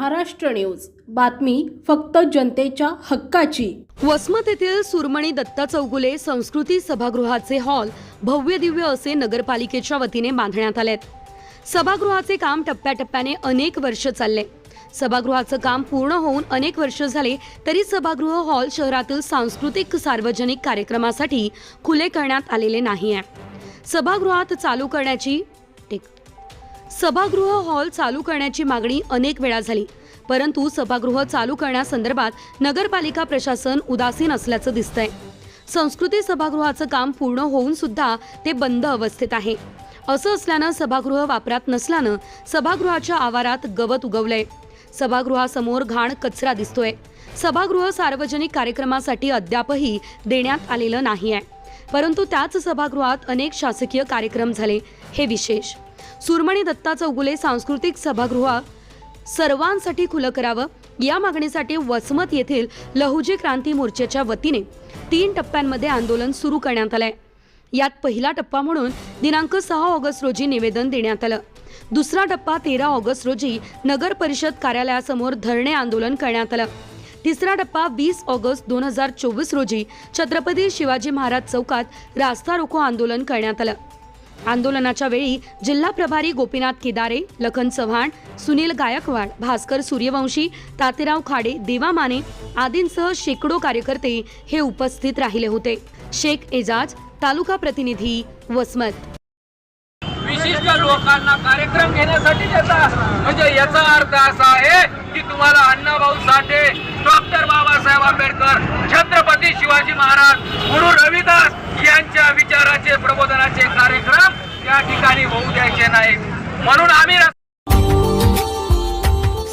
Maharashtra news. बातमी फक्त जनतेच्या हक्काची. वसमत येथील सुरमणी दत्ता चौगुले संस्कृती सभागृहाचे हॉल भव्य दिव्य असे नगरपालिकेच्या वतीने बांधण्यात आलेत. सभागृहाचे काम टप्प्याटप्प्याने अनेक वर्ष चालले. सभागृहाचं काम पूर्ण होऊन अनेक वर्ष झाले तरी सभागृह हॉल शहरातील सांस्कृतिक सार्वजनिक कार्यक्रमासाठी खुले करण्यात आलेले नाही आहे सभागृहात चालू करण्याची टेक सभागृह हॉल चालू करण्याची मागणी अनेक वेळा झाली. परंतु सभागृह चालू करण्यासंदर्भात नगरपालिका प्रशासन उदासीन असल्याचं दिसतंय. संस्कृती सभागृहाचं काम पूर्ण होऊन सुद्धा ते बंद अवस्थेत आहे. असं असल्यानं सभागृह वापरात नसल्यानं सभागृहाच्या आवारात गवत उगवलंय. सभागृहासमोर घाण कचरा दिसतोय. सभागृह सार्वजनिक कार्यक्रमासाठी अद्यापही देण्यात आलेलं नाही आहे परंतु त्याच सभागृहात अनेक शासकीय कार्यक्रम झाले. हे विशेष. सुरमणी दत्ता चौगुले सांस्कृतिक सभागृह सर्वांसाठी खुलं करावं. या मागणीसाठी वसमत येथील लहुजी क्रांती मोर्चाच्या वतीने तीन टप्प्यांमध्ये आंदोलन सुरू करण्यात आलंय. यात पहिला टप्पा म्हणून दिनांक सहा ऑगस्ट रोजी निवेदन देण्यात आलं. दुसरा टप्पा तेरा ऑगस्ट रोजी नगर परिषद कार्यालयासमोर धरणे आंदोलन करण्यात आलं. तिसरा टप्पा वीस ऑगस्ट दोन हजार चोवीस रोजी छत्रपती शिवाजी महाराज चौकात रास्ता रोको आंदोलन करण्यात आलं. आंदोलनाच्या वेळी जिल्हा प्रभारी गोपीनाथ केदारे लखन चव्हाण सुनील गायकवाड भास्कर सूर्यवंशी तातेराव खाडे देवा माने आदींसह शेकडो कार्यकर्ते हे उपस्थित राहिले होते. शेख एजाज तालुका प्रतिनिधी वसमत. विशिष्ट लोकांना कार्यक्रम घेण्यासाठी देतात म्हणजे याचा अर्थ असा आहे की तुम्हाला अण्णाभाऊ साठे डॉक्टर बाबासाहेब आंबेडकर छत्रपती शिवाजी महाराज गुरु रविदास यांच्या विचाराचे प्रबोधन कार्यक्रम त्या ठिकाणी होऊ द्यायचे नाहीत म्हणून आम्ही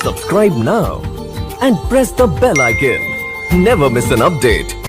Subscribe now and press the bell icon. Never miss an update.